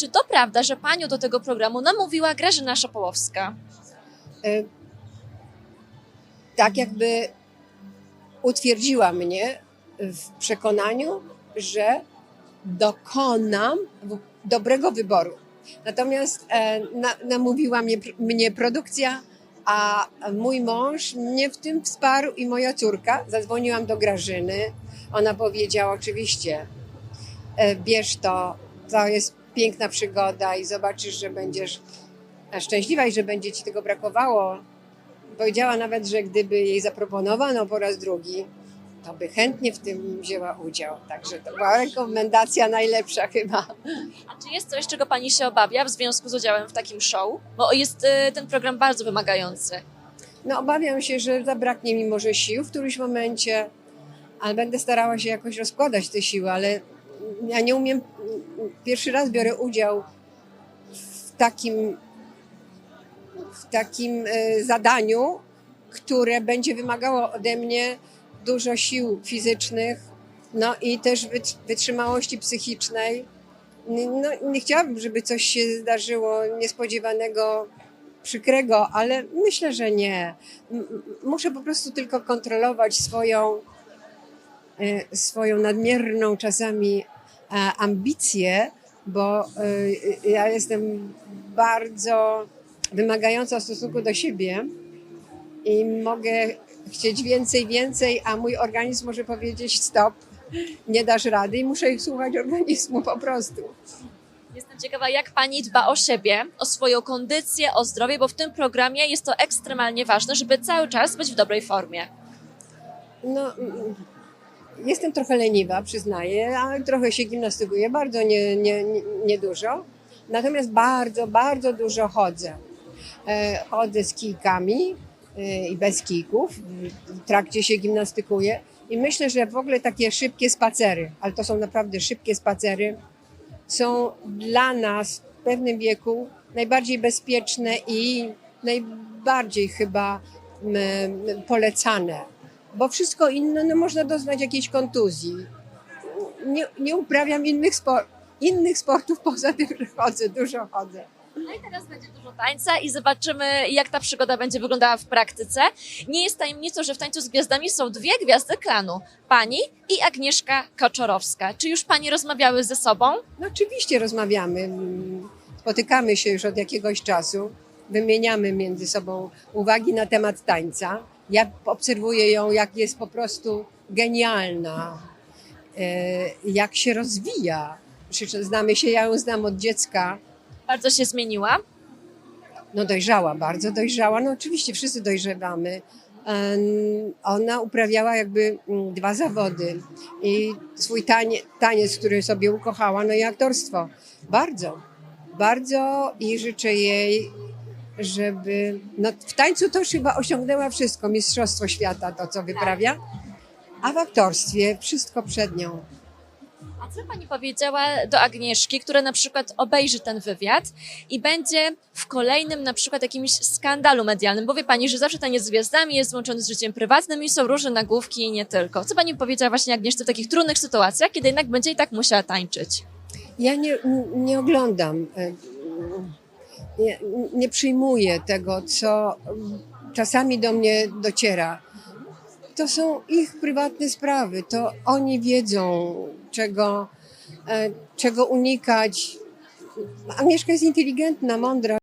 Czy to prawda, że panią do tego programu namówiła Grażyna Szopołowska? E, tak jakby utwierdziła mnie w przekonaniu, że dokonam dobrego wyboru. Natomiast e, na, namówiła mnie, mnie produkcja, a mój mąż mnie w tym wsparł i moja córka. Zadzwoniłam do Grażyny. Ona powiedziała oczywiście, e, bierz to, to jest piękna przygoda i zobaczysz, że będziesz szczęśliwa i że będzie ci tego brakowało. Powiedziała nawet, że gdyby jej zaproponowano po raz drugi, to by chętnie w tym wzięła udział. Także to była rekomendacja najlepsza chyba. A czy jest coś, czego pani się obawia w związku z udziałem w takim show? Bo jest y, ten program bardzo wymagający. No obawiam się, że zabraknie mi może sił w którymś momencie, ale będę starała się jakoś rozkładać te siły, ale ja nie umiem, pierwszy raz biorę udział w takim, w takim e, zadaniu, które będzie wymagało ode mnie dużo sił fizycznych, no i też wyt- wytrzymałości psychicznej. No, nie chciałabym, żeby coś się zdarzyło niespodziewanego, przykrego, ale myślę, że nie. Muszę po prostu tylko kontrolować swoją, e, swoją nadmierną czasami e, ambicję, bo e, ja jestem bardzo wymagająca w stosunku do siebie i mogę chcieć więcej, więcej, a mój organizm może powiedzieć stop, nie dasz rady i muszę ich słuchać organizmu po prostu. Jestem ciekawa, jak pani dba o siebie, o swoją kondycję, o zdrowie, bo w tym programie jest to ekstremalnie ważne, żeby cały czas być w dobrej formie. No, jestem trochę leniwa, przyznaję, ale trochę się gimnastykuję, bardzo nie, nie, nie, nie dużo. Natomiast bardzo, bardzo dużo chodzę. E, chodzę z kijkami e, i bez kijków. W trakcie się gimnastykuję. I myślę, że w ogóle takie szybkie spacery, ale to są naprawdę szybkie spacery, są dla nas w pewnym wieku najbardziej bezpieczne i najbardziej chyba polecane bo wszystko inne no, można doznać jakiejś kontuzji. Nie, nie uprawiam innych, spor- innych sportów poza tym, że chodzę, dużo chodzę. No i teraz będzie dużo tańca i zobaczymy, jak ta przygoda będzie wyglądała w praktyce. Nie jest tajemnicą, że w Tańcu z Gwiazdami są dwie gwiazdy klanu. Pani i Agnieszka Kaczorowska. Czy już pani rozmawiały ze sobą? No oczywiście rozmawiamy, spotykamy się już od jakiegoś czasu, wymieniamy między sobą uwagi na temat tańca. Ja obserwuję ją, jak jest po prostu genialna, e, jak się rozwija. Znamy się, ja ją znam od dziecka, Bardzo się zmieniła. No dojrzała, bardzo dojrzała. No oczywiście wszyscy dojrzewamy. Ona uprawiała jakby mm, dwa zawody i swój tanie, taniec, który sobie ukochała, no i aktorstwo. Bardzo, bardzo i życzę jej, żeby, no w tańcu to już chyba osiągnęła wszystko, mistrzostwo świata to, co wyprawia, a w aktorstwie wszystko przed nią. A co pani powiedziała do Agnieszki, która na przykład obejrzy ten wywiad i będzie w kolejnym na przykład jakimś skandalu medialnym, bo wie pani, że zawsze taniec z gwiazdami jest złączony z życiem prywatnym i są różne nagłówki i nie tylko. Co pani powiedziała właśnie Agnieszce w takich trudnych sytuacjach, kiedy jednak będzie i tak musiała tańczyć? Ja nie, nie oglądam, e, nie, nie przyjmuję tego, co czasami do mnie dociera. To są ich prywatne sprawy, to oni wiedzą, czego, e, czego unikać. Agnieszka jest inteligentna, mądra,